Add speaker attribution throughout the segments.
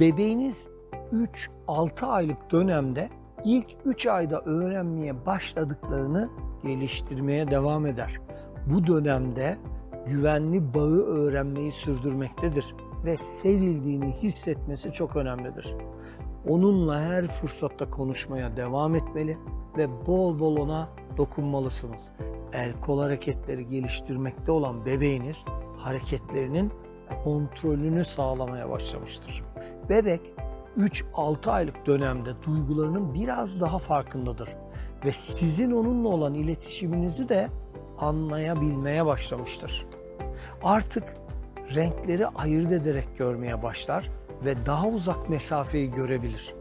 Speaker 1: Bebeğiniz 3-6 aylık dönemde ilk 3 ayda öğrenmeye başladıklarını geliştirmeye devam eder. Bu dönemde güvenli bağı öğrenmeyi sürdürmektedir ve sevildiğini hissetmesi çok önemlidir. Onunla her fırsatta konuşmaya devam etmeli ve bol bol ona dokunmalısınız. El kol hareketleri geliştirmekte olan bebeğiniz hareketlerinin kontrolünü sağlamaya başlamıştır. Bebek 3-6 aylık dönemde duygularının biraz daha farkındadır ve sizin onunla olan iletişiminizi de anlayabilmeye başlamıştır. Artık renkleri ayırt ederek görmeye başlar ve daha uzak mesafeyi görebilir.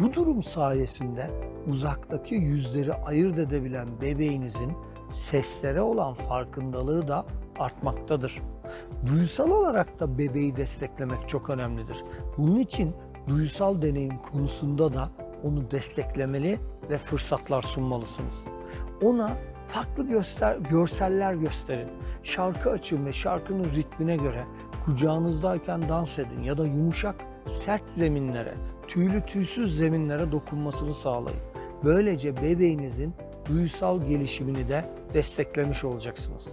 Speaker 1: Bu durum sayesinde uzaktaki yüzleri ayırt edebilen bebeğinizin seslere olan farkındalığı da artmaktadır. Duysal olarak da bebeği desteklemek çok önemlidir. Bunun için duysal deneyim konusunda da onu desteklemeli ve fırsatlar sunmalısınız. Ona farklı göster görseller gösterin. Şarkı açın ve şarkının ritmine göre kucağınızdayken dans edin ya da yumuşak sert zeminlere, tüylü tüysüz zeminlere dokunmasını sağlayın. Böylece bebeğinizin duysal gelişimini de desteklemiş olacaksınız.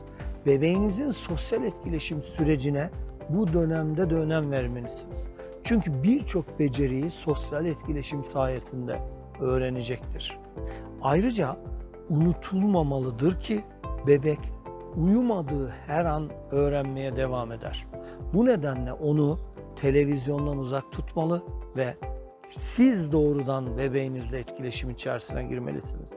Speaker 1: Bebeğinizin sosyal etkileşim sürecine bu dönemde de önem vermelisiniz. Çünkü birçok beceriyi sosyal etkileşim sayesinde öğrenecektir. Ayrıca unutulmamalıdır ki bebek uyumadığı her an öğrenmeye devam eder. Bu nedenle onu televizyondan uzak tutmalı ve siz doğrudan bebeğinizle etkileşim içerisine girmelisiniz.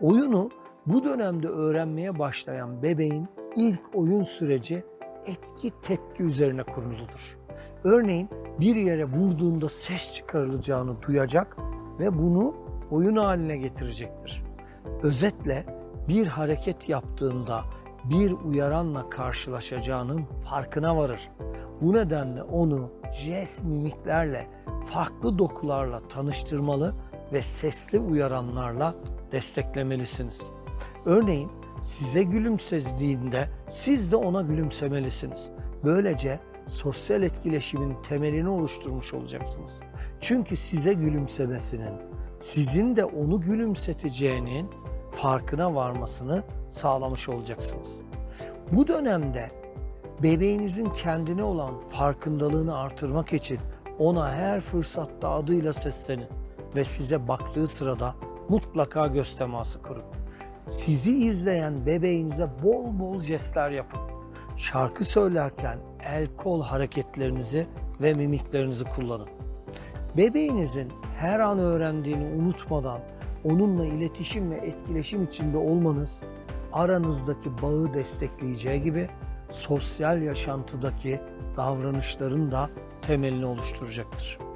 Speaker 1: Oyunu bu dönemde öğrenmeye başlayan bebeğin ilk oyun süreci etki tepki üzerine kuruludur. Örneğin bir yere vurduğunda ses çıkarılacağını duyacak ve bunu oyun haline getirecektir. Özetle bir hareket yaptığında bir uyaranla karşılaşacağının farkına varır. Bu nedenle onu jest mimiklerle, farklı dokularla tanıştırmalı ve sesli uyaranlarla desteklemelisiniz. Örneğin size gülümsediğinde siz de ona gülümsemelisiniz. Böylece sosyal etkileşimin temelini oluşturmuş olacaksınız. Çünkü size gülümsemesinin, sizin de onu gülümseteceğinin farkına varmasını sağlamış olacaksınız. Bu dönemde bebeğinizin kendine olan farkındalığını artırmak için ona her fırsatta adıyla seslenin ve size baktığı sırada mutlaka göz teması kurun. Sizi izleyen bebeğinize bol bol jestler yapın. Şarkı söylerken el kol hareketlerinizi ve mimiklerinizi kullanın. Bebeğinizin her an öğrendiğini unutmadan onunla iletişim ve etkileşim içinde olmanız aranızdaki bağı destekleyeceği gibi sosyal yaşantıdaki davranışların da temelini oluşturacaktır.